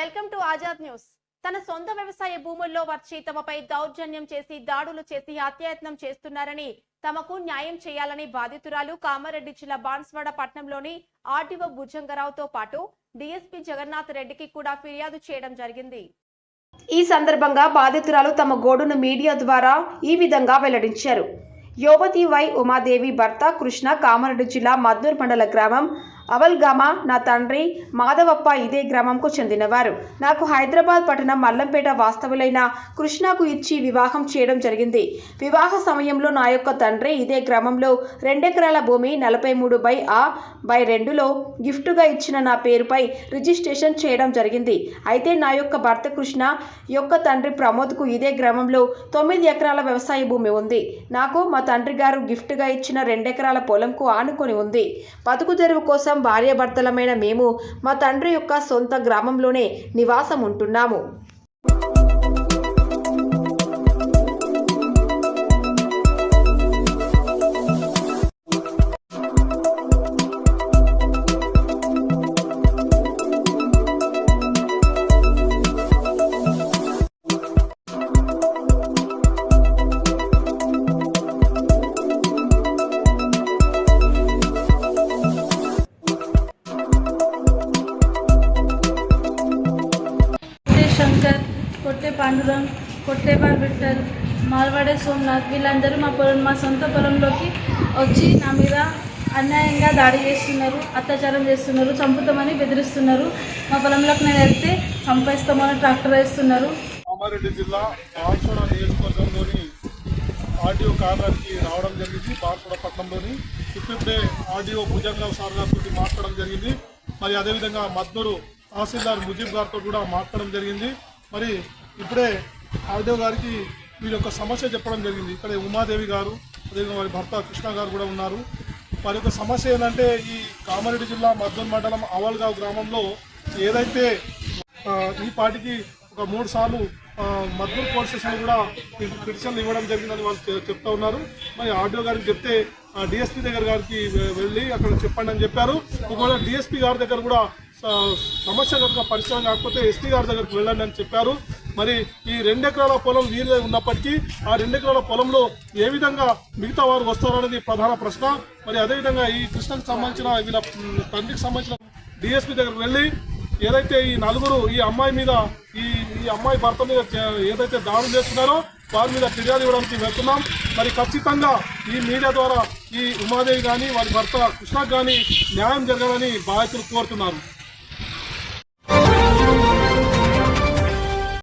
Azad news. తన సొంత వ్యవసాయ భూముల్లో వచ్చి తమపై దౌర్జన్యం చేసి దాడులు చేసి హత్యాయత్నం చేస్తున్నారని తమకు న్యాయం చేయాలని బాధితురాలు కామారెడ్డి జిల్లా బాన్స్వాడ పట్నంలోని ఆర్టీఓ భుజంగరావుతో పాటు డీఎస్పీ జగన్నాథ్ రెడ్డికి కూడా ఫిర్యాదు చేయడం జరిగింది. ఈ సందర్భంగా బాధితురాలు తమ గోడును మీడియా ద్వారా ఈ విధంగా వెల్లడించారు. యువతి వై ఉమాదేవి భర్త కృష్ణ కామారెడ్డి జిల్లా మద్దూర్ మండల గ్రామం అవల్గామ నా తండ్రి మాధవప్ప ఇదే గ్రామంకు చెందినవారు. నాకు హైదరాబాద్ పట్టణం మల్లంపేట వాస్తవులైన కృష్ణకు ఇచ్చి వివాహం చేయడం జరిగింది. వివాహ సమయంలో నా యొక్క తండ్రి ఇదే గ్రామంలో రెండెకరాల భూమి నలభై మూడు బై ఆ బై రెండులో గిఫ్టుగా ఇచ్చిన నా పేరుపై రిజిస్ట్రేషన్ చేయడం జరిగింది. అయితే నా యొక్క భర్త కృష్ణ యొక్క తండ్రి ప్రమోద్కు ఇదే గ్రామంలో తొమ్మిది ఎకరాల వ్యవసాయ భూమి ఉంది. నాకు మా తండ్రి గారు గిఫ్ట్గా ఇచ్చిన రెండెకరాల పొలంకు ఆనుకొని ఉంది. బతుకు తెరువు కోసం భార్యాభర్తలమైన మేము మా తండ్రి యొక్క సొంత గ్రామంలోనే నివాసం ఉంటున్నాము కొట్టే పాండురంగ్ కొట్టే విఠల్ మాల్వాడే సోమనాథ్ వీళ్ళందరూ మా పొలం మా సొంత పొలంలోకి వచ్చి నా మీద అన్యాయంగా దాడి చేస్తున్నారు అత్యాచారం చేస్తున్నారు చంపుతామని బెదిరిస్తున్నారు. మా పొలంలోకి నేను వెళ్తే చంపేస్తామని ట్రాక్టర్ వేస్తున్నారు. కామారెడ్డి జిల్లా బాన్సుడ నియోజకవర్గంలోని ఆర్డీఓ కార్యాలయానికి రావడం జరిగింది. బాన్సుడ పట్టణంలోని ఇప్పుడే ఆర్డీఓ భుజంగరావు సార్ గారితో మాట్లాడడం జరిగింది. మరి అదేవిధంగా మద్దూరు తహసీల్దార్ ముజీబ్ గారితో కూడా మాట్లాడడం జరిగింది. మరి ఇప్పుడే ఆర్డీఓ గారికి వీళ్ళ యొక్క సమస్య చెప్పడం జరిగింది. ఇక్కడ ఉమాదేవి గారు అదేవిధంగా వారి భర్త కృష్ణ గారు కూడా ఉన్నారు. వారి యొక్క సమస్య ఏంటంటే ఈ కామారెడ్డి జిల్లా మద్దూరు మండలం అవల్గావ్ గ్రామంలో ఏదైతే ఈ పాటికి ఒక మూడు సార్లు ఆ, మద్దూరు పోలీస్ స్టేషన్ కూడా పిటిషన్లు ఇవ్వడం జరిగిందని వాళ్ళు చెప్తా ఉన్నారు. మరి ఆర్డీఓ గారికి చెప్తే డిఎస్పీ దగ్గర గారికి వెళ్ళి అక్కడ చెప్పండి అని చెప్పారు. ఒకవేళ డిఎస్పీ గారి దగ్గర కూడా సమస్య యొక్క పరిష్కారం కాకపోతే ఎస్టీ గారి దగ్గరికి వెళ్ళండి అని చెప్పారు. మరి ఈ రెండు ఎకరాల పొలం వీరిదే ఉన్నప్పటికీ ఆ రెండెకరాల పొలంలో ఏ విధంగా మిగతా వారు వస్తారనేది ప్రధాన ప్రశ్న. మరి అదేవిధంగా ఈ కృష్ణకు సంబంధించిన వీళ్ళ తండ్రికి సంబంధించిన డిఎస్పీ దగ్గరికి వెళ్ళి ఏదైతే ఈ నలుగురు ఈ అమ్మాయి మీద ఈ ఈ అమ్మాయి భర్త మీద ఏదైతే దాడులు చేస్తున్నారో వారి మీద ఫిర్యాదు ఇవ్వడానికి వెళ్తున్నాం. మరి ఖచ్చితంగా ఈ మీడియా ద్వారా ఈ ఉమాదేవి కానీ వారి భర్త కృష్ణకు కానీ న్యాయం జరగాలని బాధితులు కోరుతున్నారు.